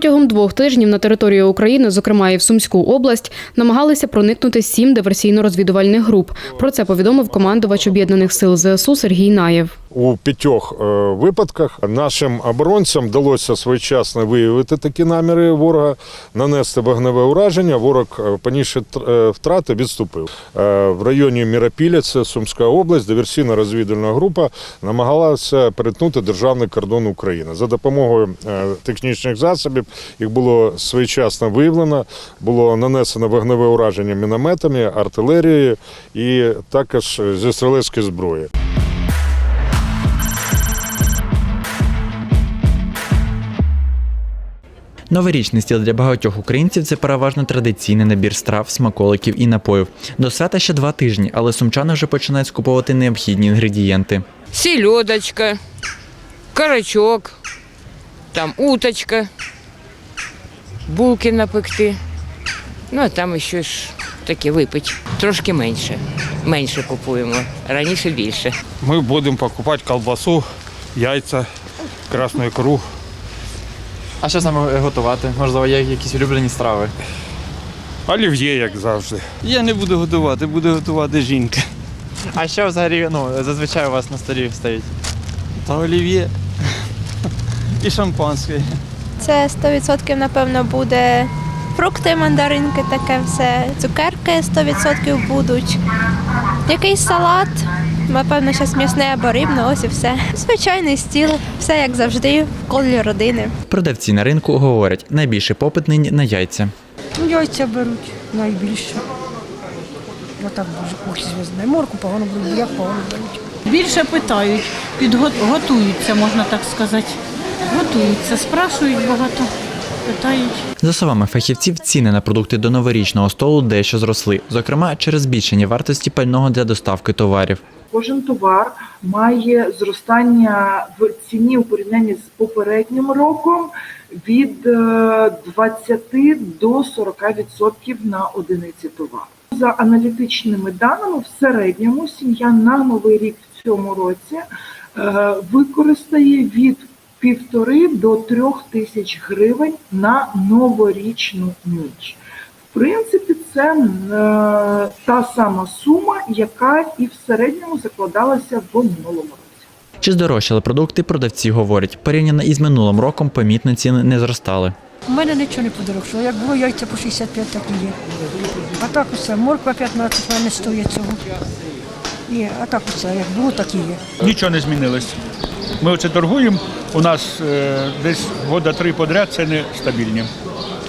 Протягом двох тижнів на територію України, зокрема і в Сумську область, намагалися проникнути сім диверсійно-розвідувальних груп. Про це повідомив командувач об'єднаних сил ЗСУ Сергій Наєв. У п'ятьох е, випадках нашим оборонцям вдалося своєчасно виявити такі наміри ворога, нанести вогневе ураження. Ворог, е, понісши е, втрати, відступив. В районі Міропілля, це Сумська область, диверсійна розвідувальна група намагалася перетнути державний кордон України. За допомогою технічних засобів їх було своєчасно виявлено, було нанесено вогневе ураження мінометами, артилерією і також зі стрілецької зброї. Новорічний стіл для багатьох українців це переважно традиційний набір страв, смаколиків і напоїв. До свята ще два тижні, але сумчани вже починають скуповувати необхідні інгредієнти. селедочка, карачок, там уточка, булки напекти. Ну, а там ще ж таке випить. Трошки менше. Менше купуємо. Раніше більше. Ми будемо покупати колбасу, яйця, красну ікру. А що саме готувати? Можливо, є якісь улюблені страви. Олів'є, як завжди. Я не буду готувати, буде готувати жінка. А що взагалі ну, зазвичай у вас на столі стоїть? Та олів'є і шампанське. Це 100% напевно буде фрукти, мандаринки, таке все. Цукерки 100% будуть. Якийсь салат, напевно, щось м'ясне або рибне, ось і все. Звичайний стіл, все як завжди, в колі родини. Продавці на ринку говорять, найбільший попит нині на яйця. Ну, яйця беруть найбільше. Отак дуже ох, зв'язне. Морку погано беруть, буряк погано беруть. Більше питають, підготуються, можна так сказати. Готуються, спрашують багато, питають. За словами фахівців, ціни на продукти до новорічного столу дещо зросли, зокрема через збільшення вартості пального для доставки товарів. Кожен товар має зростання в ціні у порівнянні з попереднім роком від е, 20 до 40% на одиниці товару. За аналітичними даними, в середньому сім'я на новий рік в цьому році е, використає від півтори до трьох тисяч гривень на новорічну ніч. В принципі, це е, та сама сума, яка і в середньому закладалася в минулому році. Чи здорожчали продукти, продавці говорять, порівняно із минулим роком помітно ціни не зростали. У мене нічого не подорожчало. Як було яйця по 65, так і є. А так усе, морква 15 в мене стоїть цього. І, а так усе, як було, так і є. Нічого не змінилось. Ми оце торгуємо У нас е, десь года три подряд це не стабільні.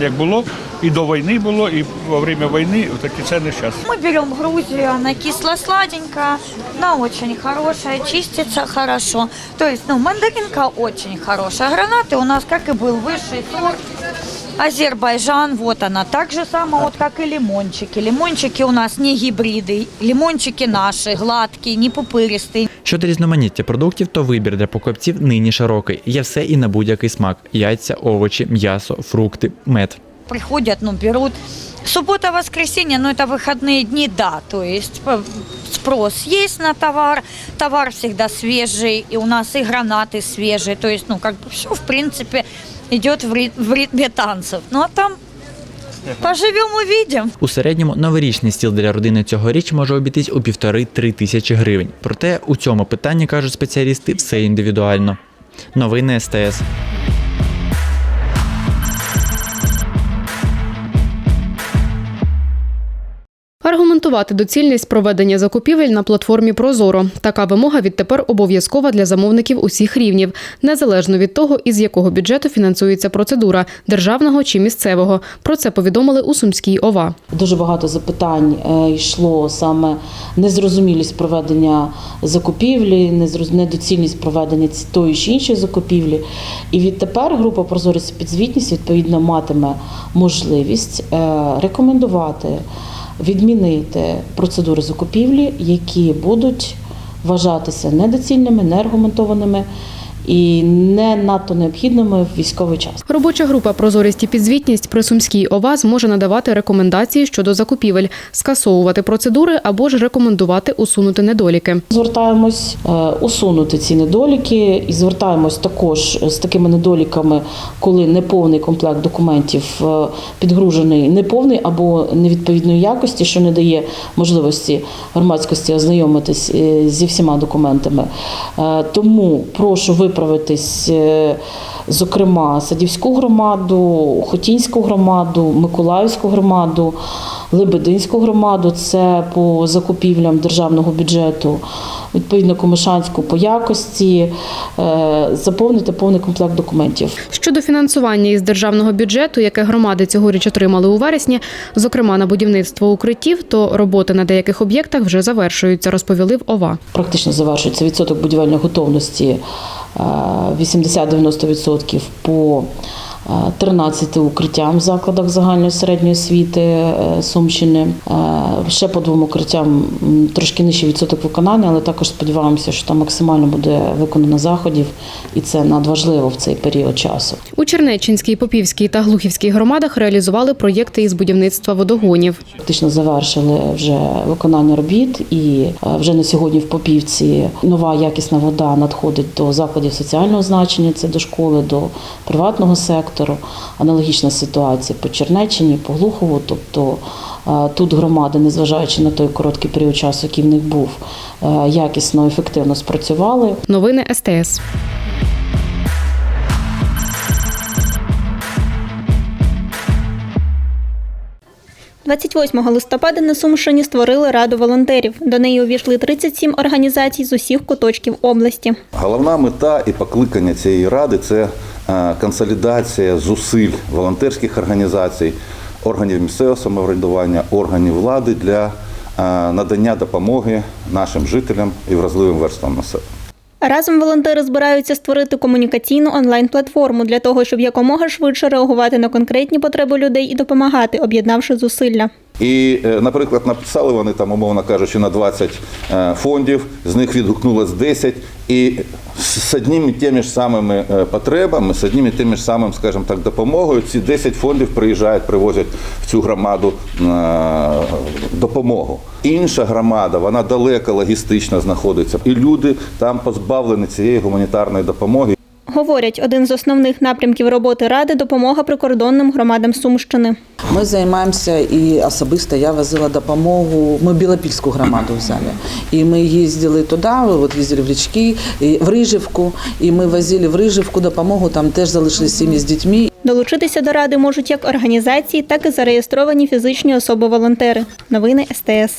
Як було, і до війни було, і во время війни такі ціни зараз. Мы берем Грузию, она кисло-сладенькая, она очень хорошая, чистится хорошо. То есть, ну, мандаринка очень хорошая. Гранаты у нас, как и был, высший сорт. Азербайджан, вот она. Так же само, вот как и лимончики. Лимончики у нас не гибриды, лимончики наши, гладкие, не пупыристые. Щодо різноманіття продуктів, то вибір для покупців нині широкий. Є все і на будь-який смак: яйця, овочі, м'ясо, фрукти, мед. Приходят, ну, берут. Суббота, воскресенье, ну, это выходные дни, да. То есть п- спрос есть на товар, товар всегда свежий, и у нас и гранаты свежие. То есть, ну, как бы все, в принципе, идет в, в ритме танцев. Ну, а там Поживемо, увидим. У середньому новорічний стіл для родини цьогоріч може обійтись у півтори-три тисячі гривень. Проте у цьому питанні кажуть спеціалісти все індивідуально. Новини СТС. Документувати доцільність проведення закупівель на платформі Прозоро. Така вимога відтепер обов'язкова для замовників усіх рівнів, незалежно від того, із якого бюджету фінансується процедура державного чи місцевого. Про це повідомили у Сумській ОВА. Дуже багато запитань е, йшло саме незрозумілість проведення закупівлі, недоцільність проведення тої чи іншої закупівлі. І відтепер група прозорість підзвітність відповідно матиме можливість е, рекомендувати відмінити процедури закупівлі, які будуть вважатися недоцільними, неаргументованими і не надто необхідними в військовий час. Робоча група Прозорість і підзвітність при Сумській ОВА зможе надавати рекомендації щодо закупівель, скасовувати процедури або ж рекомендувати усунути недоліки. Звертаємось е, усунути ці недоліки і звертаємось також з такими недоліками, коли неповний комплект документів е, підгружений неповний або невідповідної якості, що не дає можливості громадськості ознайомитись е, зі всіма документами. Тому прошу виправитись. е, Зокрема, Садівську громаду, Хотінську громаду, Миколаївську громаду, Лебединську громаду це по закупівлям державного бюджету, відповідно Комишанську по якості, е, заповнити повний комплект документів. Щодо фінансування із державного бюджету, яке громади цьогоріч отримали у вересні, зокрема на будівництво укриттів, то роботи на деяких об'єктах вже завершуються, розповіли в ОВА. Практично завершується відсоток будівельної готовності 80-90% по 13 укриттям в закладах загальної середньої освіти е, Сумщини. Ще по двом укриттям трошки нижчий відсоток виконання, але також сподіваємося, що там максимально буде виконано заходів, і це надважливо в цей період часу. У Чернеччинській, Попівській та Глухівській громадах реалізували проєкти із будівництва водогонів. Фактично завершили вже виконання робіт, і е, вже на сьогодні в Попівці нова якісна вода надходить до закладів соціального значення. Це до школи, до приватного сектору. Аналогічна ситуація по Чернеччині, по Глухову. Тобто е, тут громади, незважаючи на той короткий період часу, який в них був, е, якісно, ефективно спрацювали. Новини СТС. – 28 листопада на Сумщині створили Раду волонтерів. До неї увійшли 37 організацій з усіх куточків області. Головна мета і покликання цієї ради це консолідація зусиль волонтерських організацій, органів місцевого самоврядування, органів влади для е, надання допомоги нашим жителям і вразливим верствам населення. Разом волонтери збираються створити комунікаційну онлайн-платформу для того, щоб якомога швидше реагувати на конкретні потреби людей і допомагати, об'єднавши зусилля. І, е, наприклад, написали вони там, умовно кажучи, на 20 е, фондів, з них відгукнулось 10, і з одними і тими ж самими е, потребами, з одними і тими ж самим, скажімо так, допомогою, ці 10 фондів приїжджають, привозять в цю громаду допомогу. Інша громада, вона далеко логістично знаходиться, і люди там позбавлені цієї гуманітарної допомоги. Говорять, один з основних напрямків роботи ради допомога прикордонним громадам Сумщини. Ми займаємося і особисто я возила допомогу. Ми Білопільську громаду взяли. І ми їздили туди, от їздили в річки, і в Рижівку, і ми возили в Рижівку допомогу, там теж залишились сім'ї з дітьми. Долучитися до ради можуть як організації, так і зареєстровані фізичні особи-волонтери. Новини СТС.